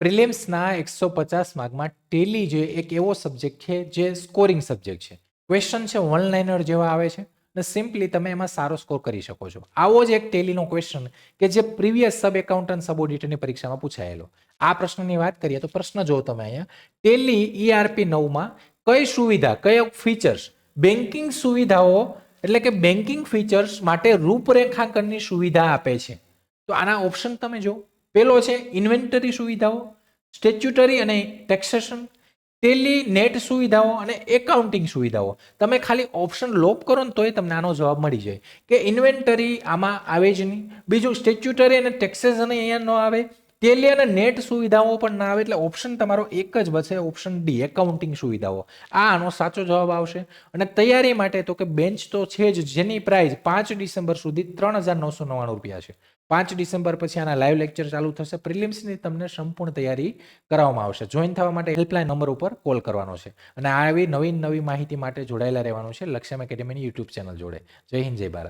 પ્રિલિમ્સના એકસો પચાસ માર્કમાં ટેલી જે એક એવો સબ્જેક્ટ છે જે સ્કોરિંગ સબ્જેક્ટ છે. ક્વેશ્ચન છે વન લાઇનર જેવા આવે છે અને સિમ્પલી તમે એમાં સારો સ્કોર કરી શકો છો. આવો જ એક ટેલીનો ક્વેશ્ચન કે જે પ્રીવિયસ સબ એકાઉન્ટન્ટ સબ ઓડિટરની પરીક્ષામાં પૂછાયેલો. આ પ્રશ્નની વાત કરીએ તો પ્રશ્ન જો તમે અહીંયા. ટેલી ઈઆરપી નવમાં કઈ સુવિધા, કયો ફીચર્સ બેન્કિંગ સુવિધાઓ, એટલે કે બેન્કિંગ ફીચર્સ માટે રૂપરેખાંકનની સુવિધા આપે છે. તો આના ઓપ્શન તમે જો પેલો છે ઇન્વેન્ટરી સુવિધાઓ, સ્ટેચ્યુટરી અને ટેક્સેશન ટેલી નેટ સુવિધાઓ અને એકાઉન્ટિંગ સુવિધાઓ. તમે ખાલી ઓપ્શન લોપ કરો ને તોય તમને આનો જવાબ મળી જાય. કે ઇન્વેન્ટરી આમાં આવે જ નહીં. બીજું સ્ટેચ્યુટરી અને ટેક્સેશન અહીંયા ન આવે. ટેલી અને નેટ સુવિધાઓ પણ ના આવે એટલે ઓપ્શન તમારો એક જ બચે ઓપ્શન ડી એકાઉન્ટિંગ સુવિધાઓ. આ આનો સાચો જવાબ આવશે. અને તૈયારી માટે તો કે બેન્ચ તો છે જ, જેની પ્રાઇસ પાંચ ડિસેમ્બર સુધી ત્રણ હજાર નવસો નવ્વાણું રૂપિયા છે. પાંચ ડિસેમ્બર પછી આના લાઈવ લેક્ચર ચાલુ થશે. પ્રિલિમ્સની તમને સંપૂર્ણ તૈયારી કરાવવામાં આવશે. જોઈન થવા માટે હેલ્પલાઇન નંબર ઉપર કોલ કરવાનો છે. અને આવી નવી નવી માહિતી માટે જોડાયેલા રહેવાનું છે લક્ષ્યમ એકેડેમીની યુટ્યુબ ચેનલ જોડે. જય હિન્દ, જય ભારત.